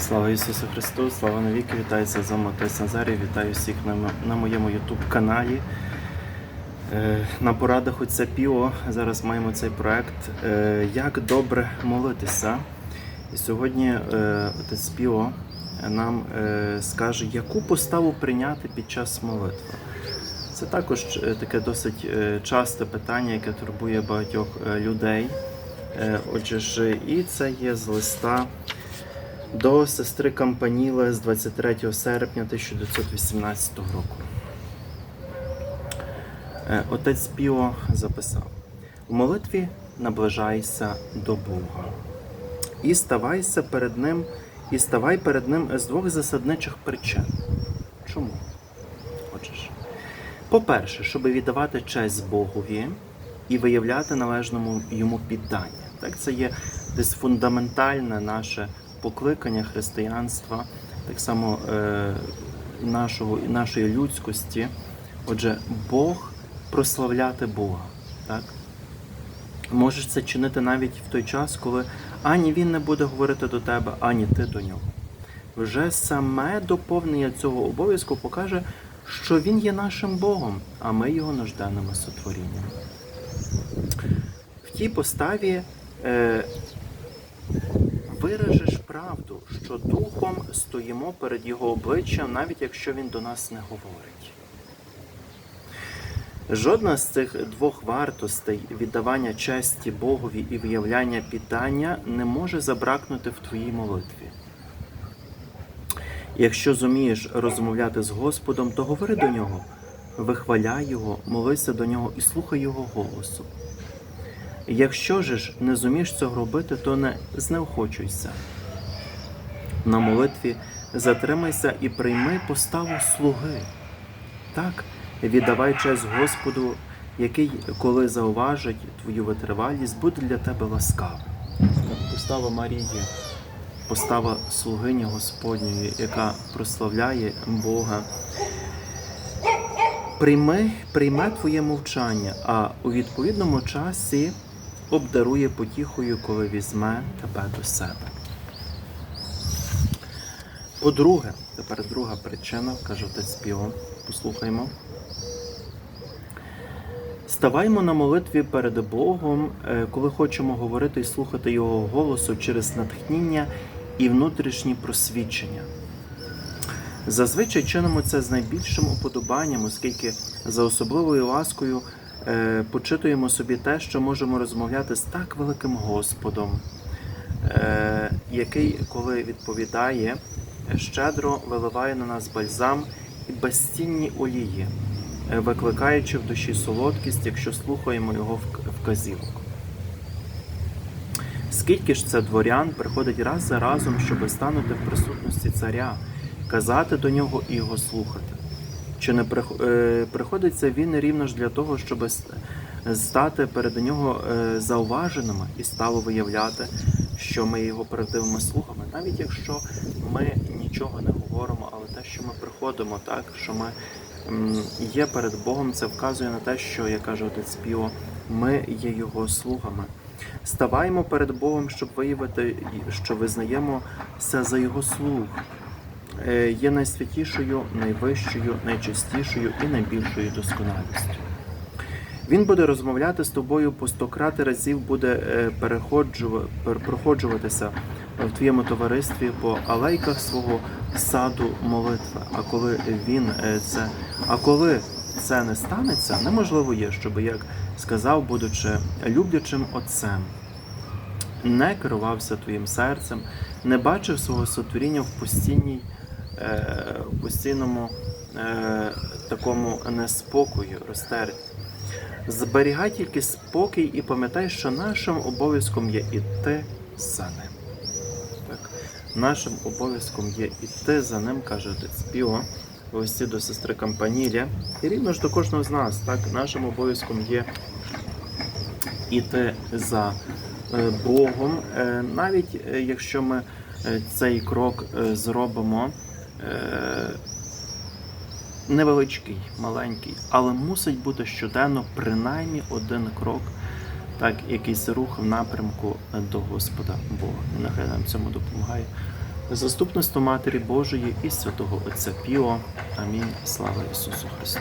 Слава Ісусу Христу, слава навіки, вітається з вами Отець Назарій, вітаю всіх на, на моєму YouTube каналі. Е, на порадах отця Піо зараз маємо цей проект е, Як добре молитися. І сьогодні е, отець Піо нам е, скаже, яку поставу прийняти під час молитви. Це також е, таке досить е, часте питання, яке турбує багатьох е, людей. Отже ж, і це є з листа до сестри Кампаніли з 23 серпня 1918 року. Е, Отець Піо записав: у молитві наближайся до Бога і ставайся перед Ним, і ставай перед Ним з двох засадничих причин. Чому? Ж, по-перше, щоб віддавати честь Богові і виявляти належному йому піддання. Так, це є десь фундаментальне наше покликання християнства, так само е, нашого, нашої людськості. Отже, Бог прославляти Бога. Так? Можеш це чинити навіть в той час, коли ані він не буде говорити до тебе, ані ти до нього. Вже саме доповнення цього обов'язку покаже, що він є нашим Богом, а ми його нужденними сотворінням. В тій поставі е, виражеш правду, що духом стоїмо перед його обличчям, навіть якщо він до нас не говорить. Жодна з цих двох вартостей віддавання честі Богові і виявляння питання не може забракнути в твоїй молитві. Якщо зумієш розмовляти з Господом, то говори до нього, вихваляй Його, молися до нього і слухай Його голосу. Якщо ж не зумієш цього робити, то не знеохочуйся. На молитві затримайся і прийми поставу слуги. Так, віддавай честь Господу, який, коли зауважить твою витривалість, буде для тебе ласкавим. Постава Марії, постава слугині Господньої, яка прославляє Бога. Прийми, прийме твоє мовчання, а у відповідному часі обдарує потіхою, коли візьме тебе до себе. По-друге, тепер друга причина, каже отець Піо, послухаймо. Ставаймо на молитві перед Богом, е, коли хочемо говорити і слухати Його голосу через натхнення і внутрішні просвідчення. Зазвичай чинимо це з найбільшим уподобанням, оскільки за особливою ласкою е, почитуємо собі те, що можемо розмовляти з так великим Господом, е, який, коли відповідає, щедро виливає на нас бальзам і безцінні олії, е, викликаючи в душі солодкість, якщо слухаємо його вк- вказівок. Скільки ж це дворян приходить раз за разом, щоби станути в присутності царя, казати до нього і його слухати? Чи не е, приходиться він рівно ж для того, щоб стати перед нього е, зауваженими і стало виявляти, що ми його правдивими слугами, навіть якщо ми нічого не говоримо, але те, що ми приходимо, так що ми є перед Богом, це вказує на те, що, як каже отець Піо, ми є його слугами. Ставаємо перед Богом, щоб виявити, що визнаємо все за його слуг. Е, Є найсвятішою, найвищою, найчистішою і найбільшою досконалістю. Він буде розмовляти з тобою по стократи разів, буде е, проходжуватися в твоєму товаристві по алейках свого саду молитви. А коли він е, це, а коли це не станеться, неможливо є, щоб, як сказав, будучи люблячим отцем, не керувався твоїм серцем, не бачив свого сотворіння в постійній, е, постійному е, такому неспокою, розтерті. Зберігай тільки спокій і пам'ятай, що нашим обов'язком є іти за ним. Так. Нашим обов'язком є іти за ним, каже отець Піо, листі до сестри Кампанілі. І рівно ж до кожного з нас, так, нашим обов'язком є іти за е, Богом, Е, навіть е, якщо ми цей крок зробимо невеличкий, маленький, але мусить бути щоденно принаймні один крок, так, якийсь рух в напрямку до Господа Бога. Нехай нам цьому допомагає. Заступництво Матері Божої і святого Отця Піо. Амінь. Слава Ісусу Христу!